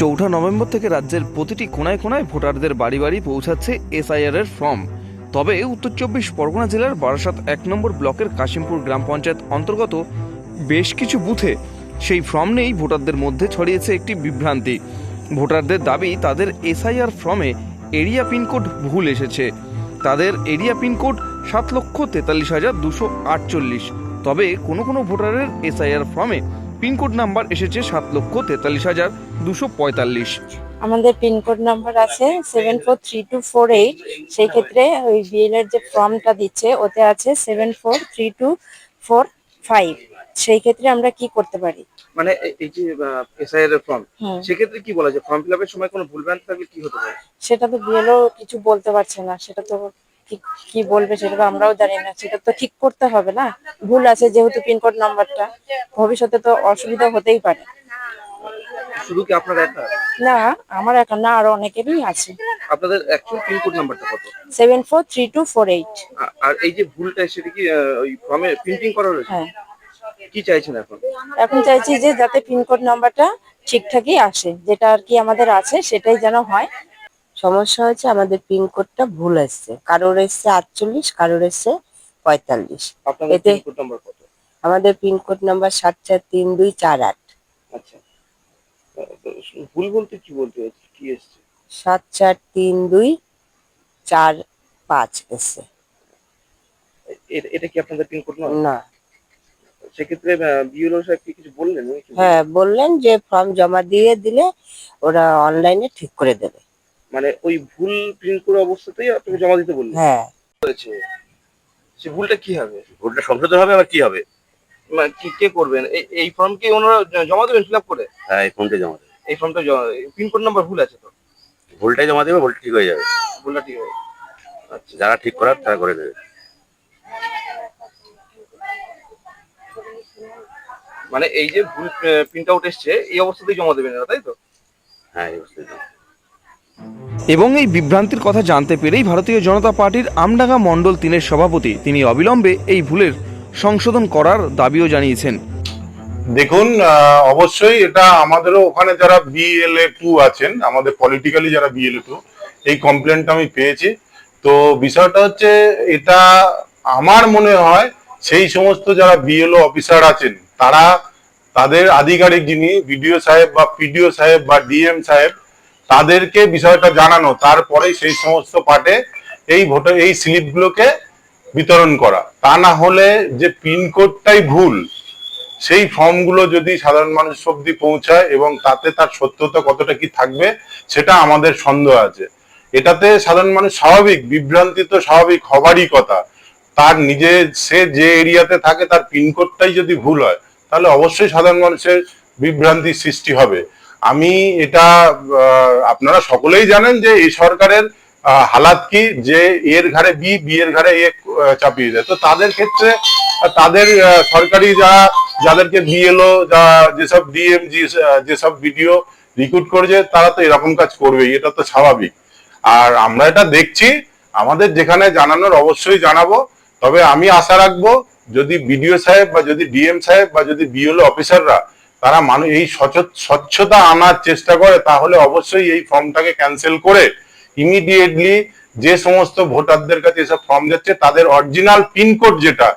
চৌঠা নভেম্বর থেকে রাজ্যের প্রতিটি কোনায় কোনায় ভোটারদের বাড়ি বাড়ি পৌঁছাচ্ছে এসআইআর এর ফর্ম। তবে উত্তর চব্বিশ পরগনা জেলার বারাসাত এক নম্বর ব্লকের কাশিমপুর গ্রাম পঞ্চায়েত অন্তর্গত বেশ কিছু বুথে সেই ফর্ম নেই ভোটারদের মধ্যে ছড়িয়েছে একটি বিভ্রান্তি। ভোটারদের দাবি, তাদের এসআইআর ফর্মে এরিয়া পিনকোড ভুল এসেছে। তাদের এরিয়া পিনকোড সাত লক্ষ তেতাল্লিশ হাজার দুশো আটচল্লিশ। তবে কোনো কোনো ভোটারের এসআইআর ফর্মে পিনকোড নাম্বার এসেছে সাত লক্ষ তেতাল্লিশ হাজার দুশো পঁয়তাল্লিশ। আমাদের পিনকোড নাম্বার আছে seven four three two four eight. সেই ক্ষেত্রে ওই বিএল এর যে ফর্মটা দিচ্ছে ওতে আছে seven four three two four five. সেই ক্ষেত্রে আমরা কি করতে পারি? মানে এই যে এসআইআর এর ফর্ম সেক্ষেত্রে কি বলা যায়? ফর্ম ফিল আপের সময় কোনো ভুলভ্রান্তি থাকলে কি হতে পারে? সেটা তো বিএলও কিছু বলতে পারছে না সেটা তো কি বলবে সেটা তো আমরাও জানি না সেটা তো ঠিক করতে হবে না। ভুল আছে যেহেতু পিনকোড নাম্বারটা ভবিষ্যতে তো অসুবিধা হতেই পারে। শুধু কি আপনার একা? না আমার একা না আরও অনেকেরই আছে। আপনাদের অ্যাকচুয়াল পিনকোড নাম্বারটা কত? Seven four three two four eight. আ- আর এই যে ভুলটা সেটা কি ওই ফর্মে প্রিন্টিং করা রয়েছে হ্যাঁ। কি চাইছেন এখন? এখন চাইছি যে যাতে পিনকোড নাম্বারটা ঠিকঠাকই আসে যেটা আর কি আমাদের আছে সেটাই যেন হয়। সমস্যা হয়েছে আমাদের পিনকোডটা ভুল এসছে। কারোর এসছে আটচল্লিশ কারোর এসছে পঁয়তাল্লিশ। এতে- পিনকোড নাম্বার কত? আমাদের পিনকোড নাম্বার সাত চার তিন দুই চার আট। আচ্ছা। ভুল বলতে কি বলতে কি এসছে? সাত চার তিন দুই চার পাঁচ এসছে। এটা- কি আপনাদের পিনকোড নয় না। সেক্ষেত্রে বিএলও সাহেব কি কিছু বললেন? হ্যাঁ বললেন যে ফর্ম জমা দিয়ে দিলে ওরা অনলাইনে ঠিক করে দেবে। মানে ওই ভুল প্রিন্ট করা অবস্থাতেই আপনাকে জমা দিতে বললেন হ্যাঁ। হয়েছে। সে ভুলটা কি হবে? ভুলটা সংশোধন হবে আবার কি হবে? মানে কি কে করবেন? এই এই ফর্ম কি ওনারা জমা দেবেন ফিল আপ করে? হ্যাঁ এই ফোনটা জমা দেবে। এই ফর্মটা পিনকোড নাম্বার ভুল আছে তো? ভুলটাই জমা দেবে ভুলটা ঠিক হয়ে যাবে। ভুলটা ঠিক হবে আচ্ছা যারা ঠিক করার তারা করে দেবে। মানে এই যে ভুল প্রিন্ট আউট এসছে এই অবস্থাতেই জমা দেবেন এরা, তাই তো? হ্যাঁ এই বুঝতে পেরেছি। এবং এই বিভ্রান্তির কথা জানতে পেরেই ভারতীয় জনতা পার্টির আমডাঙ্গা মণ্ডল তিনের সভাপতি তিনি অবিলম্বে এই ভুলের সংশোধন করার দাবিও জানিয়েছেন। দেখুন অবশ্যই এটা আমাদেরও ওখানে যারা বিএলএ টু আছেন, আমাদের পলিটিক্যালি যারা বিএলএ টু এই কমপ্লেনটা আমি পেয়েছি। তো বিষয়টা হচ্ছে, এটা আমার মনে হয় সেই সমস্ত যারা বিএলও অফিসার আছেন, তারা তাদের আধিকারিক যিনি বিডিও সাহেব বা পিডিও সাহেব বা ডিএম সাহেব তাদেরকে বিষয়টা জানানো তারপরেই সেই সমস্ত পার্টে এই ভোটার এই স্লিপগুলোকে বিতরণ করা। তা না হলে যে পিনকোডটাই ভুল, সেই ফর্মগুলো যদি সাধারণ মানুষ অব্দি পৌঁছায় এবং তাতে তার সত্যতা কতটা কি থাকবে, সেটা আমাদের সন্দেহ আছে। এটাতে সাধারণ মানুষ স্বাভাবিক, বিভ্রান্তি তো স্বাভাবিক হবারই কথা। তার নিজে, সে যে এরিয়াতে থাকে, তার পিনকোডটাই যদি ভুল হয়, তাহলে অবশ্যই সাধারণ মানুষের বিভ্রান্তির সৃষ্টি হবে। আমি এটা আপনারা সকলেই জানেন যে এই সরকারের হালাত কি, যে এর ঘাড়ে বি বি এর ঘাড়ে এ চাপিয়ে দেয়। তো তাদের ক্ষেত্রে তাদের সরকারি যারা যাদেরকে বিএলও, যা, যেসব ডিএম যেসব ভিডিও রিক্রুট করছে, তারা তো এরকম কাজ করবেই, এটা তো স্বাভাবিক। আর আমরা এটা দেখছি, আমাদের যেখানে জানানোর অবশ্যই জানাব, তবে আমি আশা রাখব, যদি বিডিও সাহেব বা যদি ডিএম সাহেব বা যদি বিএলও অফিসাররা তারা মানুষ এই স্বচ্ছতা আনার চেষ্টা করে, তাহলে অবশ্যই এই ফর্মটাকে ক্যান্সেল করে ইমিডিয়েটলি যে সমস্ত ভোটারদের কাছে এসব ফর্ম যাচ্ছে, তাদের অরিজিনাল পিনকোড যেটা,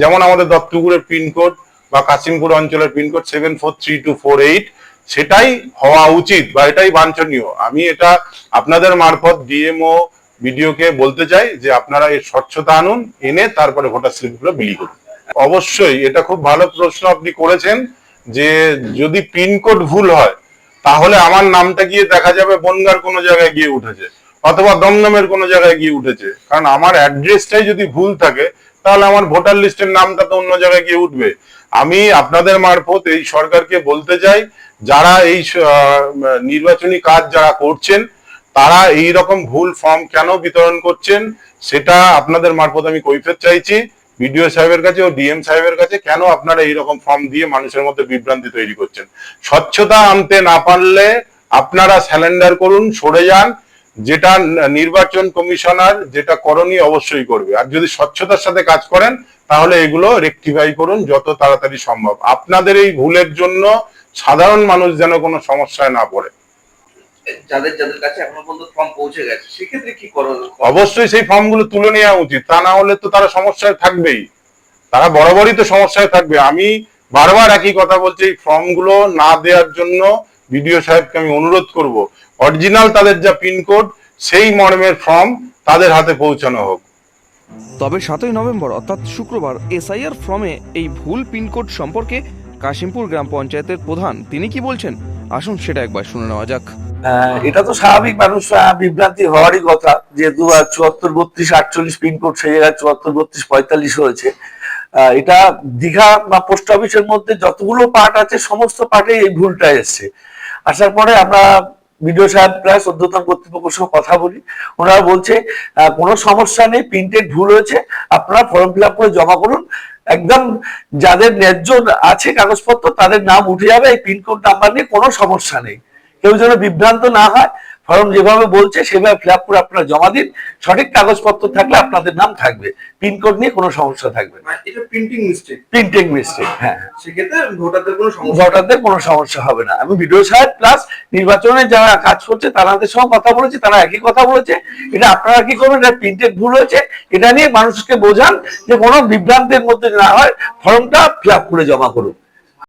যেমন আমাদের দত্তপুরের পিনকোড বা কাশিমপুর অঞ্চলের pin code seven four three two four eight সেটাই হওয়া উচিত বা এটাই বাঞ্ছনীয়। আমি এটা আপনাদের মারফত ডিএমও, বিডিওকে বলতে চাই যে আপনারা এর স্বচ্ছতা আনুন, এনে তারপরে ভোটার স্লিপগুলো বিলি করুন। অবশ্যই, এটা খুব ভালো প্রশ্ন আপনি করেছেন। যে যদি পিনকোড ভুল হয়, তাহলে আমার নামটা গিয়ে দেখা যাবে বনগার কোনো জায়গায় গিয়ে উঠেছে, অথবা দমদমের কোনো জায়গায় গিয়ে উঠেছে। কারণ আমার অ্যাড্রেসটাই যদি ভুল থাকে, তাহলে আমার ভোটার লিস্টের নামটা তো অন্য জায়গায় গিয়ে উঠবে। আমি আপনাদের মারফত এই সরকারকে বলতে চাই, যারা এই নির্বাচনী কাজ যারা করছেন, তারা এই রকম ভুল ফর্ম কেন বিতরণ করছেন, সেটা আপনাদের মারফত আমি কৈফিয়ত চাইছি। বিডিও সাহেবের কাছে ও ডিএম সাহেবের কাছে কেন আপনারা এইরকম ফর্ম দিয়ে মানুষের মধ্যে বিভ্রান্তি তৈরি করছেন? স্বচ্ছতা আনতে না পারলে আপনারা স্যালেন্ডার করুন, সরে যান। যেটা নির্বাচন কমিশনার, যেটা করণীয় অবশ্যই করবে। আর যদি স্বচ্ছতার সাথে কাজ করেন, তাহলে এগুলো রেকটিফাই করুন যত তাড়াতাড়ি সম্ভব। আপনাদের এই ভুলের জন্য সাধারণ মানুষ যেন কোনো সমস্যায় না পড়ে। যাদের যাদের কাছে এখনও পর্যন্ত ফর্ম পৌঁছে গেছে সেক্ষেত্রে কি করো অবশ্যই সেই ফর্মগুলো তুলে নেওয়া উচিত। তা না হলে তো তারা সমস্যায় থাকবেই। তারা বরাবরই তো সমস্যায় থাকবে। আমি বারবার একই কথা বলছি এই ফর্মগুলো না দেওয়ার জন্য বিডিও সাহেবকে আমি অনুরোধ করব অরিজিনাল তাদের যা পিনকোড সেই মর্মের ফর্ম তাদের হাতে পৌঁছানো হোক। তবে সাতই নভেম্বর অর্থাৎ শুক্রবার এসআইআর ফর্মে এই ভুল পিনকোড সম্পর্কে কাশিমপুর গ্রাম পঞ্চায়েতের প্রধান তিনি কি বলছেন? আসুন সেটা একবার শুনে নেওয়া যাক। এটা তো স্বাভাবিক মানুষ বিভ্রান্তি হওয়ারই কথা যেহেতু চুয়াত্তর, বত্রিশ, আটচল্লিশ পিনকোড সেই জায়গায় চুয়াত্তর, বত্রিশ, পঁয়তাল্লিশ হয়েছে এটা দীঘা বা পোস্ট অফিসের মধ্যে যতগুলো পার্ট আছে, সমস্ত পার্টে এই ভুলটা এসছে। আসার পরে আমরা বিডিও সাহেব প্লাস ঊর্ধ্বতন কর্তৃপক্ষের সঙ্গে কথা বলি। ওনারা বলছে কোনো সমস্যা নেই, প্রিন্টেড ভুল হয়েছে, আপনারা ফর্ম ফিল করে জমা করুন। একদম যাদের ন্যায্য আছে কাগজপত্র, তাদের নাম উঠে যাবে, এই পিনকোড নাম্বার নিয়ে কোনো সমস্যা নেই। কেউ যেন বিভ্রান্ত না হয় ফর্ম যেভাবে বলছে সেভাবে ফিল আপ করে আপনারা জমা দিন। সঠিক কাগজপত্র থাকলে আপনাদের নাম থাকবে। পিনকোড নিয়ে কোনো সমস্যা থাকবে না। এটা প্রিন্টিং মিস্টেক প্রিন্টিং মিস্টেক হ্যাঁ সেক্ষেত্রে ভোটারদের কোনো সমস্যা ভোটারদের কোনো সমস্যা হবে না। আমি ভিডিও সাহেব প্লাস নির্বাচনে যারা কাজ করছে তাদের সঙ্গে কথা বলেছি তারা একই কথা বলেছে। এটা আপনারা কি করবেন? এটা প্রিন্টেড ভুল হয়েছে। এটা নিয়ে মানুষকে বোঝান যে কোনো বিভ্রান্তের মধ্যে না হয় ফর্মটা ফিল আপ করে জমা করুন।